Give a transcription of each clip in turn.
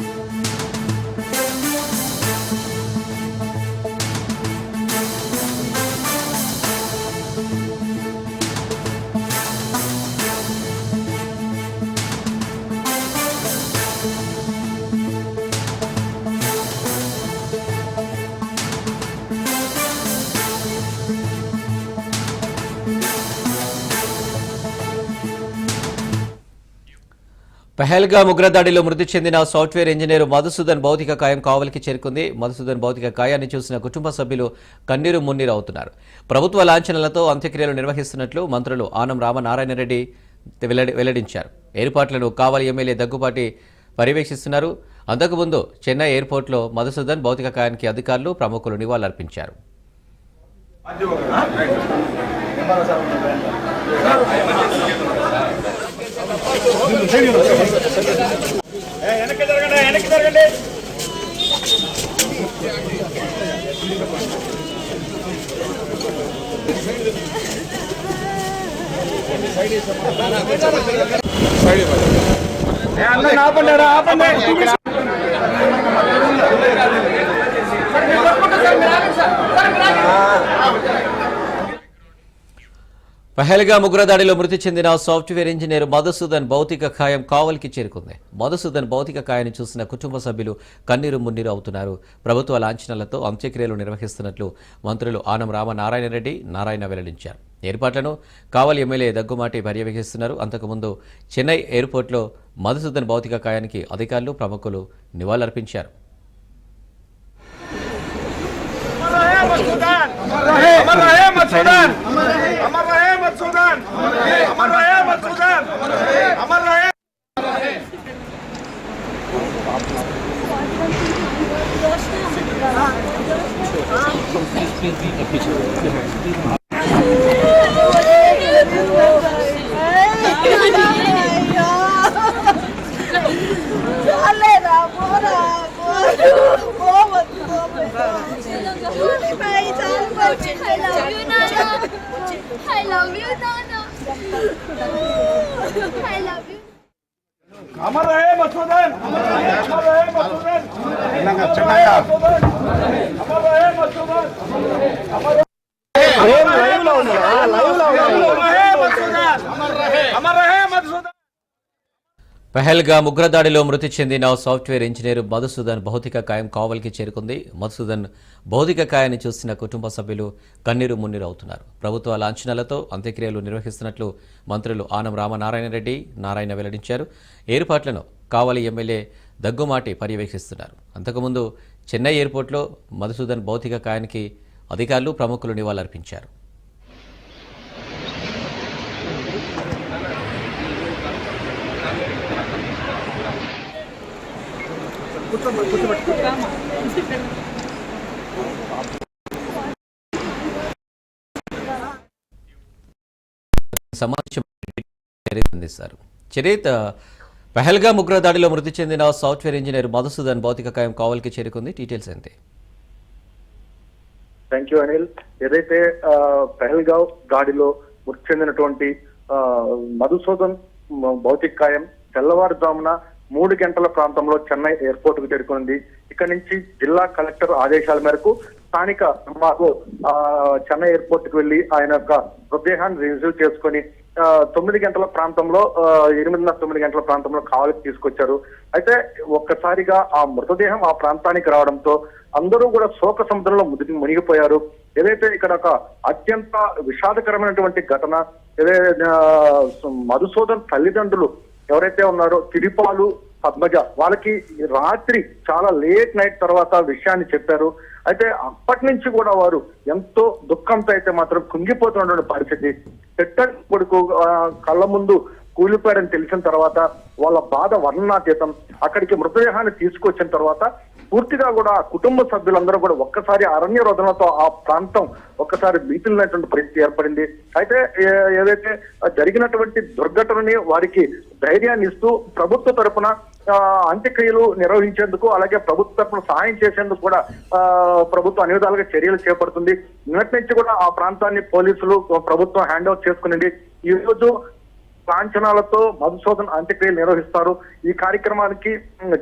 Música పెహల్గా ఉగ్రదాడిలో మృతి చెందిన software engineer Madhusudan భౌతిక కాయం కావలికి చేరుకుంది. మధుసూదన్ భౌతిక కాయాన్ని చూసిన కుటుంబ సభ్యులు కన్నీరు మున్నీరు అవుతున్నారు ప్రభుత్వ లాంఛనలతో అంత్యక్రియలు నిర్వహిస్తున్నట్లు మంత్రులు ఆనం రామనారాయణ రెడ్డి వెల్లడి వెల్లడించారు. ఏర్పాట్లను కావలి ఎమ్మెల్యే దగ్గుపాటి పర్యవేక్షిస్తున్నారు. అంతకుముందు చెన్నై ఎయిర్పోర్ట్లో మధుసూదన్ భౌతిక కాయానికి అధికారులు ప్రముఖులు నివాళులర్పించారు. పహల్గా ముగ్రదాడిలో మృతి చెందిన సాఫ్ట్వేర్ ఇంజనీర్ మధుసూదన్ భౌతిక కాయం కావలికి చేరుకుంది. మధుసూదన్ భౌతిక కాయాన్ని చూసిన కుటుంబ సభ్యులు కన్నీరు మున్నీరు అవుతున్నారు. ప్రభుత్వ లాంఛనాలతో అంత్యక్రియలు నిర్వహిస్తున్నట్లు మంత్రులు ఆనం రామనారాయణ రెడ్డి నారాయణ వెల్లడించారు. ఏర్పాట్లను కావలి ఎమ్మెల్యే దగ్గుమాటి పర్యవేక్షిస్తున్నారు అంతకుముందు చెన్నై ఎయిర్పోర్ట్లో మధుసూదన్ భౌతిక కాయానికి అధికారులు ప్రముఖులు నివాళులర్పించారు. I love you, Nana. I love you, Nana. I love you. అమర హే మసూదన్ అమర హే మసూదన్ తెలంగాణ తెలంగాణ అమర హే మసూదన్ అమర హే లైవ్ లో ఉన్నా లైవ్ లో ఉన్నా అమర హే మసూదన్ అమర హే మసూదన్ పెహల్గా ఉగ్రదాడిలో మృతి చెందిన సాఫ్ట్వేర్ ఇంజనీర్ మధుసూదన్ భౌతిక కాయం కావలికి చేరుకుంది. మధుసూదన్ భౌతిక కాయాన్ని చూసిన కుటుంబ సభ్యులు కన్నీరు మున్నీరు అవుతున్నారు. ప్రభుత్వ లాంఛనాలతో అంత్యక్రియలు నిర్వహిస్తున్నట్లు మంత్రులు ఆనం రామనారాయణ రెడ్డి నారాయణ వెల్లడించారు. ఏర్పాట్లను కావలి ఎమ్మెల్యే దగ్గుమాటి పర్యవేక్షిస్తున్నారు. అంతకుముందు చెన్నై ఎయిర్పోర్ట్లో మధుసూదన్ భౌతిక కాయానికి అధికారులు ప్రముఖులు నివాళులర్పించారు. సమావేశం చరిత్ అందిస్తారు చరిత్ పెహల్గా ఉగ్ర దాడిలో మృతి చెందిన సాఫ్ట్వేర్ ఇంజనీర్ మధుసూదన్ భౌతిక కాయం కావలికి చేరుకుంది. డీటెయిల్స్ అంతే థ్యాంక్ యూ అనిల్ ఏదైతే పెహల్గావ్ దాడిలో మృతి చెందినటువంటి మధుసూదన్ భౌతిక కాయం తెల్లవారుజామున మూడు గంటల ప్రాంతంలో చెన్నై ఎయిర్పోర్ట్కు చేరుకుంది ఇక్కడ నుంచి జిల్లా కలెక్టర్ ఆదేశాల మేరకు స్థానిక ఎంఆర్ఓ ఆ, చెన్నై ఎయిర్పోర్ట్కు వెళ్ళి ఆయన యొక్క మృతదేహాన్ని రిసీవ్ చేసుకొని తొమ్మిది గంటల ప్రాంతంలో ఎనిమిదిన్నర తొమ్మిది గంటల ప్రాంతంలో కావలికి తీసుకొచ్చారు. అయితే ఒక్కసారిగా ఆ మృతదేహం ఆ ప్రాంతానికి రావడంతో అందరూ కూడా శోక సముద్రంలో ముదిరి మునిగిపోయారు. ఏదైతే ఇక్కడ ఒక అత్యంత విషాదకరమైనటువంటి ఘటన ఏదైతే మధుసూదన్ తల్లిదండ్రులు ఎవరైతే ఉన్నారో తిరుపాలు పద్మజ వాళ్ళకి రాత్రి చాలా లేట్ నైట్ తర్వాత విషయాన్ని చెప్పారు. అయితే అప్పటి నుంచి కూడా వారు ఎంతో దుఃఖంతో అయితే మాత్రం కుంగిపోతున్న పరిస్థితి. పెట్ట కొడుకు కళ్ళ ముందు కూలిపోయాడని తెలిసిన తర్వాత వాళ్ళ బాధ వర్ణనాతీతం. అక్కడికి మృతదేహాన్ని తీసుకొచ్చిన తర్వాత పూర్తిగా కూడా కుటుంబ సభ్యులందరూ కూడా ఒక్కసారి అరణ్య రోదనతో ఆ ప్రాంతం ఒక్కసారి బీతులైనటువంటి పరిస్థితి ఏర్పడింది. అయితే ఏదైతే జరిగినటువంటి దుర్ఘటనని వారికి ధైర్యాన్ని ఇస్తూ ప్రభుత్వ తరపున అంత్యక్రియలు నిర్వహించేందుకు అలాగే ప్రభుత్వ తరపున సహాయం చేసేందుకు కూడా ప్రభుత్వం అన్ని విధాలుగా చర్యలు చేపడుతుంది. నిన్నటి నుంచి కూడా ఆ ప్రాంతాన్ని పోలీసులు ప్రభుత్వం హ్యాండ్ ఓవర్ చేసుకునింది. ఈ రోజు లాంఛనాలతో మధుసూదన్ అంత్యక్రియలు నిర్వహిస్తారు. ఈ కార్యక్రమానికి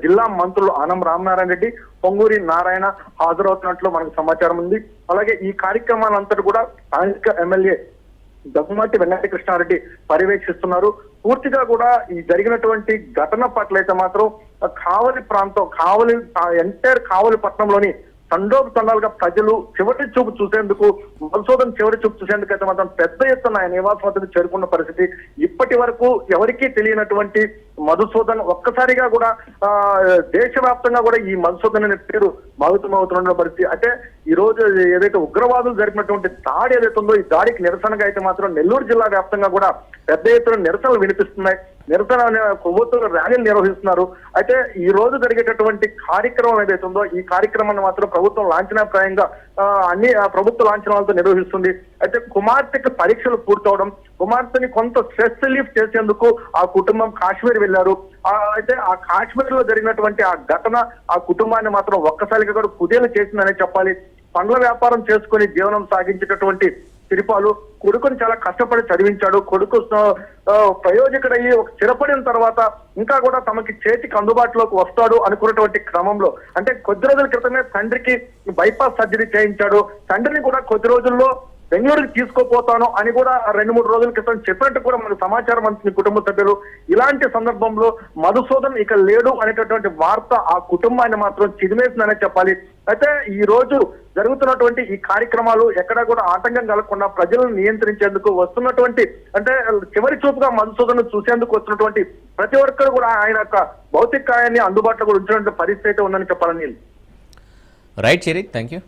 జిల్లా మంత్రులు ఆనం రామనారాయణ రెడ్డి పొంగూరి నారాయణ హాజరవుతున్నట్లు మనకు సమాచారం ఉంది. అలాగే ఈ కార్యక్రమాలంతటి కూడా స్థానిక ఎమ్మెల్యే దగ్గుమాటి వెంకటకృష్ణారెడ్డి పర్యవేక్షిస్తున్నారు. పూర్తిగా కూడా ఈ జరిగినటువంటి ఘటన పట్ల అయితే మాత్రం కావలి ప్రాంతం కావలి ఎంటైర్ కావలి పట్టణంలోని తండోపు తండాలుగా ప్రజలు చివరి చూపు చూసేందుకు మధుసూదన్ చివరి చూపు చూసేందుకు అయితే మాత్రం పెద్ద ఎత్తున ఆయన నివాసం వద్దకు చేరుకున్న పరిస్థితి ఇప్పటి వరకు ఎవరికీ తెలియనటువంటి మధుసూదన్ ఒక్కసారిగా కూడా ఆ దేశవ్యాప్తంగా కూడా ఈ మధుసూదన్ అనే పేరు మాగుతమవుతున్న పరిస్థితి. అంటే ఈ రోజు ఏదైతే ఉగ్రవాదులు జరిపినటువంటి దాడి ఏదైతే ఉందో ఈ దాడికి నిరసనగా అయితే మాత్రం నెల్లూరు జిల్లా వ్యాప్తంగా కూడా పెద్ద ఎత్తున నిరసనలు వినిపిస్తున్నాయి. నిరసన అనే ర్యాలీలు నిర్వహిస్తున్నారు. అయితే ఈ రోజు జరిగేటటువంటి కార్యక్రమం ఏదైతే ఉందో ఈ కార్యక్రమాన్ని మాత్రం ప్రభుత్వం లాంఛనప్రాయంగా అన్ని ఆ, ప్రభుత్వ లాంఛనాలతో నిర్వహిస్తుంది. అయితే కుమార్తెకి పరీక్షలు పూర్తవడం కుమార్తెని కొంత స్ట్రెస్ రిలీఫ్ చేసేందుకు ఆ కుటుంబం కాశ్మీర్ వెళ్ళారు అయితే ఆ కాశ్మీర్లో జరిగినటువంటి ఆ ఘటన ఆ కుటుంబాన్ని మాత్రం ఒక్కసారిగా కూడా కుదేలు చేసిందనే చెప్పాలి. పండ్ల వ్యాపారం చేసుకుని జీవనం సాగించేటటువంటి తిరుపాలు కొడుకుని చాలా కష్టపడి చదివించాడు. కొడుకు ప్రయోజకుడయ్యి ఒక స్థిరపడిన తర్వాత ఇంకా కూడా తమకి చేతికి అందుబాటులోకి వస్తాడు అనుకున్నటువంటి క్రమంలో. అంటే కొద్ది రోజుల క్రితమే తండ్రికి బైపాస్ సర్జరీ చేయించాడు. తండ్రిని కూడా కొద్ది రోజుల్లో బెంగళూరుకి తీసుకోపోతాను అని కూడా రెండు మూడు రోజుల క్రితం చెప్పినట్టు కూడా మనకు సమాచారం అందింది కుటుంబ సభ్యులు ఇలాంటి సందర్భంలో మధుసూదన్ ఇక లేడు అనేటటువంటి వార్త ఆ కుటుంబాన్ని మాత్రం చిదిమేసిందనే చెప్పాలి. అయితే ఈ రోజు జరుగుతున్నటువంటి ఈ కార్యక్రమాలు ఎక్కడా కూడా ఆటంకం కలగకుండా ప్రజలను నియంత్రించేందుకు వస్తున్నటువంటి అంటే చివరి చూపుగా మధుసూదన్ చూసేందుకు వస్తున్నటువంటి ప్రతి ఒక్కరు కూడా ఆయన యొక్క భౌతికాయాన్ని అందుబాటులో కూడా ఉంచినటువంటి పరిస్థితి అయితే ఉందని చెప్పాలని. Right చిరి thank you